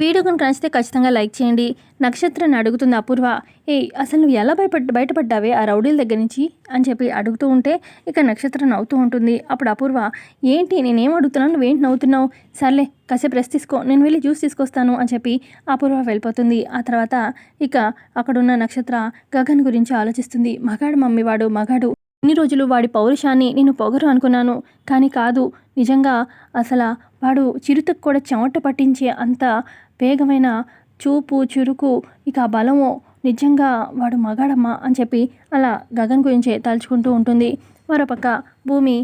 Video కనుక నచ్చితే ఖచ్చితంగా లైక్ చేయండి. నక్షత్రాన్ని అడుగుతుంది అపూర్వ. ఏ అసలు నువ్వు ఎలా భయపడ్డ బయటపడ్డావే ఆ రౌడీల దగ్గర నుంచి? అని చెప్పి అడుగుతూ ఉంటే ఇక నక్షత్రం నవ్వుతూ ఉంటుంది. అప్పుడు అపూర్వ ఏంటి నేనేం అడుగుతున్నాను? నువ్వేంటి నవ్వుతున్నావు? సర్లే కాసేపు రెస్ట్ తీసుకో. నేను వెళ్ళి జ్యూస్ తీసుకొస్తాను అని చెప్పి అపూర్వ వెళ్ళిపోతుంది. ఆ తర్వాత ఇక అక్కడున్న నక్షత్ర గగన్ గురించి ఆలోచిస్తుంది. మగాడు మమ్మీ వాడు మగాడు. ఇన్ని రోజులు వాడి పౌరుషాన్ని నేను పొగరు అనుకున్నాను. కానీ కాదు నిజంగా అసలు వాడు చిరుతకు కూడా చెమట పట్టించే అంత వేగమైన చూపు చురుకు ఇక బలము నిజంగా వాడు మగాడమ్మ అని చెప్పి అలా గగన్ గురించే తలుచుకుంటూ ఉంటుంది. మరోపక్క భూమి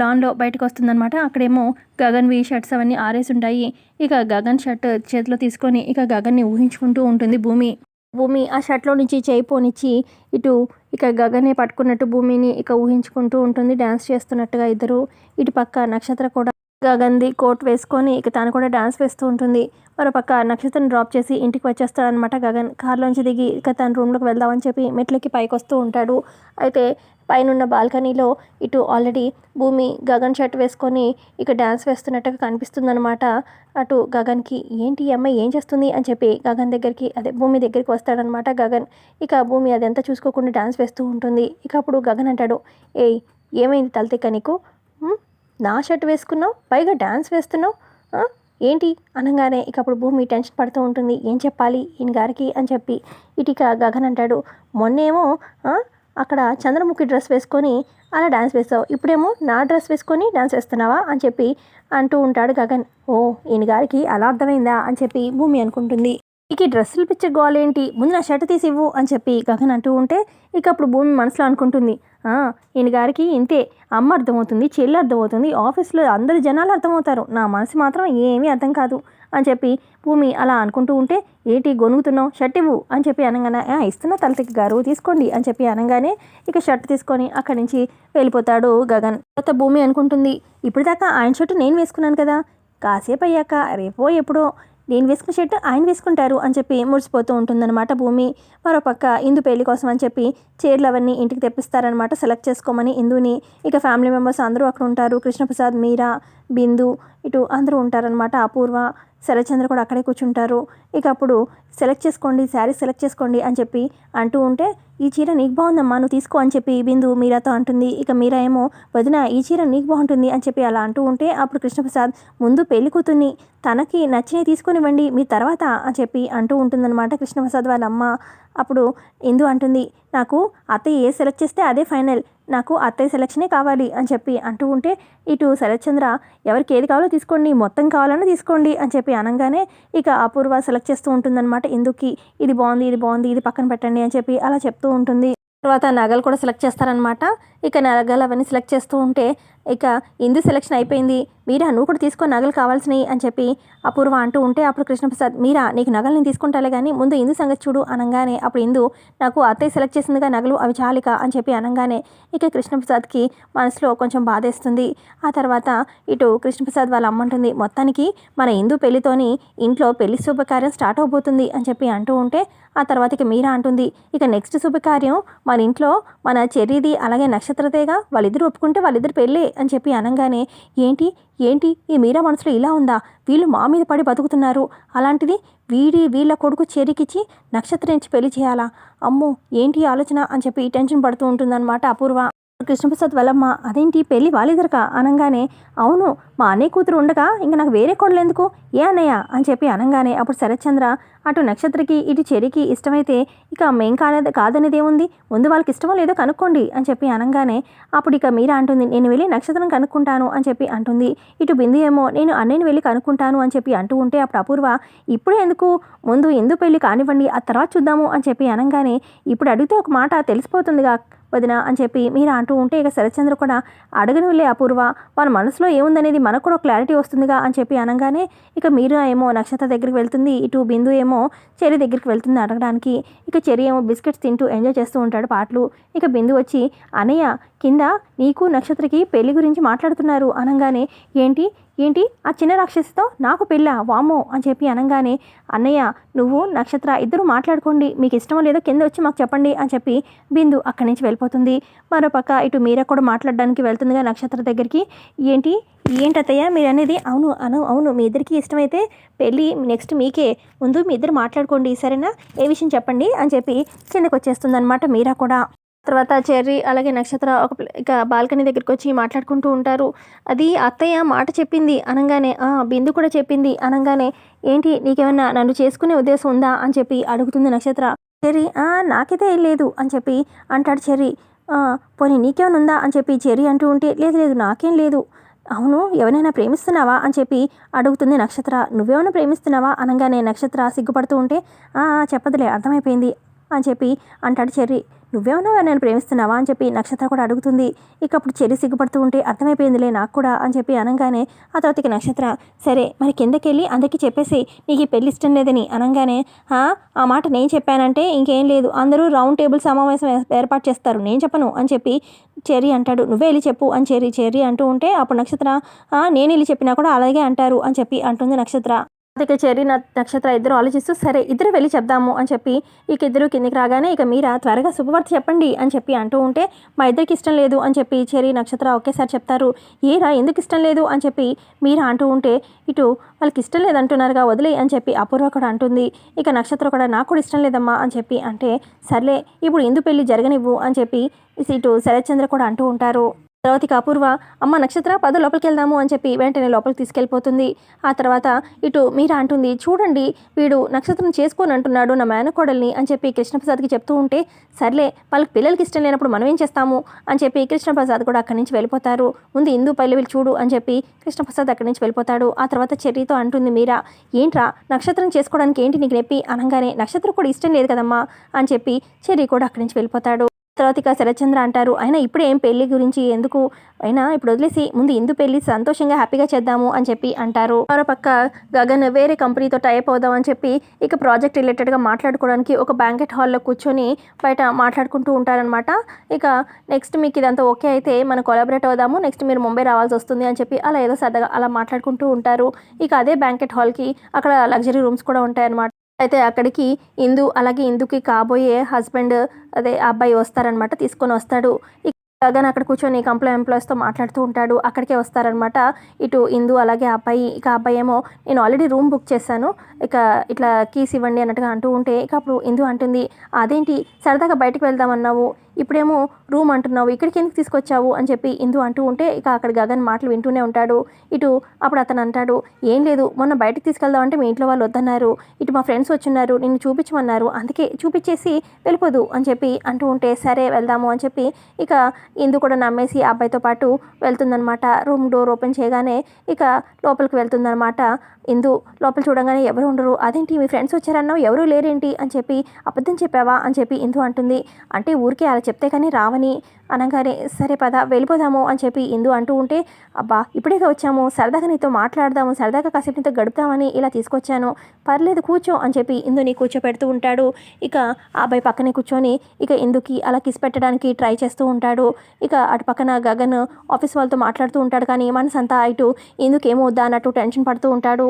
లాన్లో బయటకు వస్తుందన్నమాట అక్కడేమో గగన్వి షర్ట్స్ అవన్నీ ఆరేసి ఉంటాయి ఇక గగన్ షర్ట్ చేతిలో తీసుకొని ఇక గగన్ని ఊహించుకుంటూ ఉంటుంది భూమి. భూమి ఆ షర్ట్లో నుంచి చేయి పోనిచ్చి ఇటు ఇక గగనే పట్టుకున్నట్టు భూమిని ఇక ఊహించుకుంటూ ఉంటుంది. డ్యాన్స్ చేస్తున్నట్టుగా ఇద్దరు ఇటు పక్క నక్షత్ర కూడా గగన్ది కోట్ వేసుకొని ఇక తను కూడా డాన్స్ వేస్తూ ఉంటుంది. మరోపక్క నక్షత్రం డ్రాప్ చేసి ఇంటికి వచ్చేస్తాడనమాట గగన్. కార్లోంచి దిగి ఇక తన రూమ్లోకి వెళ్దామని చెప్పి మెట్లకి పైకి వస్తూ ఉంటాడు. అయితే పైనున్న బాల్కనీలో ఇటు ఆల్రెడీ భూమి గగన్ షర్ట్ వేసుకొని ఇక డ్యాన్స్ వేస్తున్నట్టుగా కనిపిస్తుందనమాట అటు గగన్కి ఏంటి ఈ అమ్మాయి ఏం చేస్తుంది? అని చెప్పి గగన్ దగ్గరికి అదే భూమి దగ్గరికి వస్తాడనమాట గగన్. ఇక భూమి అదంతా చూసుకోకుండా డ్యాన్స్ వేస్తూ ఉంటుంది. ఇక అప్పుడు గగన్ అంటాడు ఏయ్ ఏమైంది తలతిక్క నీకు? నా షర్ట్ వేసుకున్నావు? పైగా డ్యాన్స్ వేస్తున్నావు? ఏంటి? అనగానే ఇక అప్పుడు భూమి టెన్షన్ పడుతూ ఉంటుంది. ఏం చెప్పాలి? ఈయన గారికి అని చెప్పి ఇటిక గగన్ అంటాడు. మొన్నేమో అక్కడ చంద్రముఖి డ్రెస్ వేసుకొని అలా డ్యాన్స్ వేస్తావు. ఇప్పుడేమో నా డ్రెస్ వేసుకొని డ్యాన్స్ వేస్తున్నావా? అని చెప్పి అంటూ ఉంటాడు గగన్. ఓ ఈయన గారికి అలా అర్థమైందా? అని చెప్పి భూమి అనుకుంటుంది. ఇక ఈ డ్రెస్సులు పిచ్చే గోలేంటి? ముందు నా షర్ట్ తీసి ఇవ్వు అని చెప్పి గగన్ అంటూ ఉంటే ఇక అప్పుడు భూమి మనసులో అనుకుంటుంది. ఈయన గారికి ఇంతే. అమ్మ అర్థమవుతుంది చెల్లి అర్థమవుతుంది ఆఫీస్లో అందరు జనాలు అర్థమవుతారు. నా మనసు మాత్రం ఏమీ అర్థం కాదు అని చెప్పి భూమి అలా అనుకుంటూ ఉంటే ఏంటి గొనుగుతున్నావు? షర్ట్ ఇవ్వు అని చెప్పి అనగానే "ఆ, తలతికి గారు తీసుకోండి అని చెప్పి అనగానే ఇక షర్ట్ తీసుకొని అక్కడి నుంచి వెళ్ళిపోతాడు గగన్. తర్వాత భూమి అనుకుంటుంది ఇప్పటిదాకా ఆయన షర్ట్ నేను వేసుకున్నాను కదా. కాసేపు అయ్యాక రేపో ఎప్పుడో నేను వేసుకున్న షర్ట్ ఆయన వేసుకుంటారు అని చెప్పి మురిసిపోతూ ఉంటుందన్నమాట భూమి. మరోపక్క ఇందు పెళ్ళి కోసం అని చెప్పి చీరలు అవన్నీ ఇంటికి తెప్పిస్తారనమాట సెలెక్ట్ చేసుకోమని ఇందుని. ఇక ఫ్యామిలీ మెంబర్స్ అందరూ అక్కడ ఉంటారు. కృష్ణప్రసాద్ మీరా బిందు ఇటు అందరూ ఉంటారనమాట అపూర్వ శరచంద్ర కూడా అక్కడే కూర్చుంటారు. ఇక అప్పుడు సెలెక్ట్ చేసుకోండి శారీ సెలెక్ట్ చేసుకోండి అని చెప్పి అంటూ ఉంటే ఈ చీర నీకు బాగుందమ్మా నువ్వు తీసుకో అని చెప్పి బిందు మీరాతో అంటుంది. ఇక మీరా ఏమో వదిన ఈ చీర నీకు బాగుంటుంది అని చెప్పి అలా అంటూ ఉంటే అప్పుడు కృష్ణప్రసాద్ ముందు పెళ్ళి కూతుర్ని తనకి నచ్చినవి తీసుకొనివ్వండి మీ తర్వాత అని చెప్పి అంటూ ఉంటుందన్నమాట కృష్ణప్రసాద్ వాళ్ళ అమ్మ. అప్పుడు ఇందు అంటుంది నాకు అత్తయ్య ఏ సెలెక్ట్ చేస్తే అదే ఫైనల్. నాకు అత్తయ్య సెలక్షనే కావాలి అని చెప్పి అంటూ ఉంటే ఇటు శరత్చంద్ర ఎవరికి ఏది కావాలో తీసుకోండి మొత్తం కావాలన్నా తీసుకోండి అని చెప్పి అనగానే ఇక అపూర్వ సెలెక్ట్ చేస్తూ ఉంటుందన్నమాట. ఎందుకు ఇది బాగుంది ఇది బాగుంది ఇది పక్కన పెట్టండి అని చెప్పి అలా చెప్తూ ఉంటుంది. తర్వాత నగలు కూడా సెలెక్ట్ చేస్తారనమాట ఇక నగలు అవన్నీ సెలెక్ట్ చేస్తూ ఉంటే ఇక ఇందు సెలెక్షన్ అయిపోయింది. మీరా నువ్వు కూడా తీసుకో నగలు కావాల్సినవి అని చెప్పి అపూర్వ అంటూ ఉంటే అప్పుడు కృష్ణప్రసాద్ మీరా నీకు నగలు నేను తీసుకుంటాలే కానీ ముందు ఇందు సంగతి చూడు అనగానే అప్పుడు ఇందు నాకు అత్తయ్య సెలెక్ట్ చేసిందిగా నగలు అవి చాలిక అని చెప్పి అనగానే ఇక కృష్ణప్రసాద్కి మనసులో కొంచెం బాధేస్తుంది. ఆ తర్వాత ఇటు కృష్ణప్రసాద్ వాళ్ళ అమ్మ ఉంటుంది మొత్తానికి మన ఇందు పెళ్ళితోని ఇంట్లో పెళ్ళి శుభకార్యం స్టార్ట్ అవబోతుంది అని చెప్పి అంటూ ఉంటే ఆ తర్వాత ఇక మీరా అంటుంది ఇక నెక్స్ట్ శుభకార్యం మన ఇంట్లో మన చెర్రీది అలాగే నక్షత్రతేగా వాళ్ళిద్దరు ఒప్పుకుంటే వాళ్ళిద్దరు పెళ్ళి అని చెప్పి అనగానే ఏంటి? ఏంటి? ఈ మీరా మనసులో ఇలా ఉందా? వీళ్ళు మా మీద పడి బతుకుతున్నారు. అలాంటిది వీడి వీళ్ళ కొడుకు చెరికిచ్చి నక్షత్రం నుంచి పెళ్ళి చేయాలా? అమ్మో ఏంటి ఆలోచన? అని చెప్పి టెన్షన్ పడుతూ ఉంటుందన్నమాట అపూర్వ. కృష్ణప్రసాద్ వల్లమ్మ అదేంటి? పెళ్ళి వాళ్ళిద్దరికా? అనగానే అవును మా అన్నయ్య కూతురు ఉండగా ఇంకా నాకు వేరే కోడలు ఎందుకు? ఏ అన్నయ్య? అని చెప్పి అనగానే అప్పుడు శరత్చంద్ర అటు నక్షత్రకి ఇటు చెరికి ఇష్టమైతే ఇక మేం కాలేదు కాదనేది ఏముంది? ముందు వాళ్ళకి ఇష్టమో లేదో కనుక్కోండి అని చెప్పి అనగానే అప్పుడు ఇక మీరా అంటుంది నేను వెళ్ళి నక్షత్రం కనుక్కుంటాను అని చెప్పి అంటుంది. ఇటు బిందు ఏమో నేను అన్నయ్యని వెళ్ళి కనుక్కుంటాను అని చెప్పి అంటూ ఉంటే అప్పుడు అపూర్వ ఇప్పుడే ఎందుకు? ముందు ఎందు పెళ్ళి కానివ్వండి ఆ తర్వాత చూద్దాము అని చెప్పి అనగానే ఇప్పుడు అడిగితే ఒక మాట తెలిసిపోతుందిగా వదిన అని చెప్పి మీరు అంటూ ఉంటే ఇక శరత్చంద్ర కూడా అడగను వెళ్ళే అపూర్వ వాళ్ళ మనసులో ఏముందనేది మనకు కూడా క్లారిటీ వస్తుందిగా అని చెప్పి అనగానే ఇక మీరు ఏమో నక్షత్ర దగ్గరికి వెళ్తుంది ఇటు బిందు ఏమో చెరి దగ్గరికి వెళ్తుంది అడగడానికి. ఇక చెరి ఏమో బిస్కెట్స్ తింటూ ఎంజాయ్ చేస్తూ ఉంటాడు పాటలు. ఇక బిందు వచ్చి అనయ్య కింద నీకు నక్షత్రకి పెళ్ళి గురించి మాట్లాడుతున్నారు. అనగానే ఏంటి? ఏంటి? ఆ చిన్న రాక్షసితో నాకు పెళ్ళ? వామో అని చెప్పి అనగానే అన్నయ్య నువ్వు నక్షత్ర ఇద్దరు మాట్లాడుకోండి. మీకు ఇష్టమో లేదో కింద వచ్చి మాకు చెప్పండి. అని చెప్పి బిందు అక్కడి నుంచి వెళ్ళిపోతుంది. మరోపక్క ఇటు మీరా కూడా మాట్లాడడానికి వెళ్తుందిగా నక్షత్ర దగ్గరికి. ఏంటి? ఏంటత్తయ్య? మీరు అనేది అవును అను అవును. మీ ఇద్దరికి ఇష్టమైతే పెళ్ళి నెక్స్ట్ మీకే. ముందు మీ ఇద్దరు మాట్లాడుకోండి సరేనా? ఏ విషయం చెప్పండి అని చెప్పి కిందకు వచ్చేస్తుంది అనమాట మీరా కూడా. తర్వాత చెర్రీ అలాగే నక్షత్ర ఒక ఇక బాల్కనీ దగ్గరికి వచ్చి మాట్లాడుకుంటూ ఉంటారు. అది అత్తయ్య మాట చెప్పింది అనగానే బిందు కూడా చెప్పింది అనగానే ఏంటి నీకేమన్నా నన్ను చేసుకునే ఉద్దేశం ఉందా? అని చెప్పి అడుగుతుంది నక్షత్ర. చెర్రీ "ఆ, నాకైతే లేదు అని చెప్పి అంటాడు చెర్రీ. పోనీ నీకేమైనా ఉందా? అని చెప్పి చెర్రీ అంటూ ఉంటే లేదు లేదు నాకేం లేదు. అవును ఎవరైనా ప్రేమిస్తున్నావా అని చెప్పి అడుగుతుంది నక్షత్ర. నువ్వేమైనా ప్రేమిస్తున్నావా అనగానే నక్షత్ర సిగ్గుపడుతూ ఉంటే చెప్పదులే అర్థమైపోయింది అని చెప్పి అంటాడు చెర్రి. నువ్వేమన్నా నేను ప్రేమిస్తున్నావా? అని చెప్పి నక్షత్ర కూడా అడుగుతుంది. ఇక అప్పుడు చెర్రి సిగ్గుపడుతూ ఉంటే అర్థమైపోయిందిలే నాకు కూడా అని చెప్పి అనగానే ఆ తర్వాతకి నక్షత్ర సరే మరి కిందకెళ్ళి అందరికీ చెప్పేసి నీకు ఈ పెళ్ళి ఇష్టం లేదని అనగానే "ఆ, మాట నేను చెప్పానంటే ఇంకేం లేదు అందరూ రౌండ్ టేబుల్ సమావేశం ఏర్పాటు చేస్తారు నేను చెప్పను అని చెప్పి చెర్రీ అంటాడు. నువ్వే వెళ్ళి చెప్పు అని చేరి చెర్రీ అంటూ ఉంటే అప్పుడు నక్షత్ర నేను వెళ్ళి చెప్పినా కూడా అలాగే అంటారు అని చెప్పి అంటుంది నక్షత్ర. ఇక చెర్రీ నక్షత్ర ఇద్దరు ఆలోచిస్తూ సరే ఇద్దరు వెళ్ళి చెప్దాము అని చెప్పి ఇక ఇద్దరు కిందికి రాగానే ఇక మీరా త్వరగా శుభవార్త చెప్పండి అని చెప్పి అంటూ ఉంటే మా ఇద్దరికి ఇష్టం లేదు అని చెప్పి చెర్రీ నక్షత్ర ఒకేసారి చెప్తారు. ఏరా ఎందుకు ఇష్టం లేదు అని చెప్పి మీరా అంటూ ఉంటే ఇటు వాళ్ళకి ఇష్టం లేదంటున్నారుగా వదిలే అని చెప్పి అపూర్వ కూడా అంటుంది. ఇక నక్షత్ర కూడా నాకు కూడా ఇష్టం లేదమ్మా అని చెప్పి అంటే సర్లే ఇప్పుడు ఇందు పెళ్ళి జరగనివ్వు అని చెప్పి ఇటు శరత్చంద్ర కూడా అంటూ ఉంటారు. తర్వాత ఇక అపూర్వ అమ్మ నక్షత్ర పద లోపలికి వెళ్దాము అని చెప్పి వెంటనే లోపలికి తీసుకెళ్ళిపోతుంది. ఆ తర్వాత ఇటు మీరా అంటుంది చూడండి వీడు నక్షత్రం చేసుకొని అంటున్నాడు నా మేనకోడల్ని అని చెప్పి కృష్ణప్రసాద్కి చెప్తూ ఉంటే సర్లే వాళ్ళకి పిల్లలకి ఇష్టం లేనప్పుడు మనం ఏం చేస్తాము? అని చెప్పి కృష్ణప్రసాద్ కూడా అక్కడి నుంచి వెళ్ళిపోతారు. ముందు హిందూ పల్లెవిలు చూడు అని చెప్పి కృష్ణప్రసాద్ అక్కడి నుంచి వెళ్ళిపోతాడు. ఆ తర్వాత చెర్రీతో అంటుంది మీరా ఏంట్రా నక్షత్రం చేసుకోవడానికి ఏంటి నీకు నొప్పి? అనగానే నక్షత్రం కూడా ఇష్టం లేదు కదమ్మా అని చెప్పి చెర్రీ కూడా అక్కడి నుంచి వెళ్ళిపోతాడు. తర్వాత ఇక శరత్చంద్ర అంటారు అయినా ఇప్పుడు ఏం పెళ్ళి గురించి ఎందుకు? అయినా ఇప్పుడు వదిలేసి ముందు ఇందు పెళ్ళి సంతోషంగా హ్యాపీగా చేద్దాము అని చెప్పి అంటారు. మరో పక్క గగన్ వేరే కంపెనీతో టైప్ అవుదాం అని చెప్పి ఇక ప్రాజెక్ట్ రిలేటెడ్గా మాట్లాడుకోవడానికి ఒక బ్యాంకెట్ హాల్లో కూర్చొని బయట మాట్లాడుకుంటూ ఉంటారనమాట ఇక నెక్స్ట్ మీకు ఇదంతా ఓకే అయితే మనం కొలాబరేట్ అవుదాము నెక్స్ట్ మీరు ముంబై రావాల్సి వస్తుంది అని చెప్పి అలా ఏదో సరదాగా అలా మాట్లాడుకుంటూ ఉంటారు. ఇక అదే బ్యాంకెట్ హాల్కి అక్కడ లగ్జరీ రూమ్స్ కూడా ఉంటాయన్నమాట. అయితే అక్కడికి ఇందు అలాగే ఇందుకి కాబోయే హస్బెండ్ అదే అబ్బాయి వస్తారనమాట తీసుకొని వస్తాడు. గగన్ అక్కడ కూర్చొని కంప్లైంట్ ఎంప్లాయీస్తో మాట్లాడుతూ ఉంటాడు. అక్కడికే వస్తారనమాట ఇటు ఇందు అలాగే అబ్బాయి ఇక అబ్బాయి ఏమో నేను ఆల్రెడీ రూమ్ బుక్ చేశాను. ఇక ఇట్లా కీస్ ఇవ్వండి అన్నట్టుగా అంటూ ఉంటే ఇక అప్పుడు ఇందు అంటుంది అదేంటి సరదాగా బయటకు వెళ్దామన్నావు. ఇప్పుడేమో రూమ్ అంటున్నావు ఇక్కడికి ఎందుకు తీసుకొచ్చావు అని చెప్పి ఇందు అంటూ ఉంటే ఇక అక్కడ గగన్ మాటలు వింటూనే ఉంటాడు. ఇటు అప్పుడు అతను అంటాడు ఏం లేదు మొన్న బయటకు తీసుకెళ్దాం అంటే మీ ఇంట్లో వాళ్ళు వద్దన్నారు. ఇటు మా ఫ్రెండ్స్ వచ్చున్నారు నిన్ను చూపించమన్నారు. అందుకే చూపించేసి వెళ్ళిపోదు అని చెప్పి అంటూ ఉంటే సరే వెళ్దాము అని చెప్పి ఇక ఇందు కూడా నమ్మేసి ఆ అబ్బాయితో పాటు వెళ్తుందనమాట రూమ్ డోర్ ఓపెన్ చేయగానే ఇక లోపలికి వెళ్తుందనమాట ఇందు లోపల చూడగానే ఎవరు ఉండరు. అదేంటి మీ ఫ్రెండ్స్ వచ్చారన్నావు? ఎవరు లేరేంటి? అని చెప్పి అబద్ధం చెప్పావా? అని చెప్పి ఇందు అంటుంది. అంటే ఊరికే అలా చెప్తే కానీ రావని అనగానే సరే పద వెళ్ళిపోదాము అని చెప్పి ఇందు అంటూ ఉంటే అబ్బా ఇప్పుడే వచ్చాము సరదాగా నీతో మాట్లాడదాము సరదాగా కాసేపు నీతో గడుపుతామని ఇలా తీసుకొచ్చాను పర్లేదు కూర్చో అని చెప్పి ఇందుని కూర్చోపెడుతూ ఉంటాడు. ఇక ఆ అబ్బాయి పక్కనే కూర్చొని ఇక ఇందుకి అలా కిస్ పెట్టడానికి ట్రై చేస్తూ ఉంటాడు. ఇక అటు పక్కన గగన్ ఆఫీస్ వాళ్ళతో మాట్లాడుతూ ఉంటాడు కానీ మనసంతా ఇటు ఇందుకేమో వద్దా అన్నట్టు టెన్షన్ పడుతూ ఉంటాడు.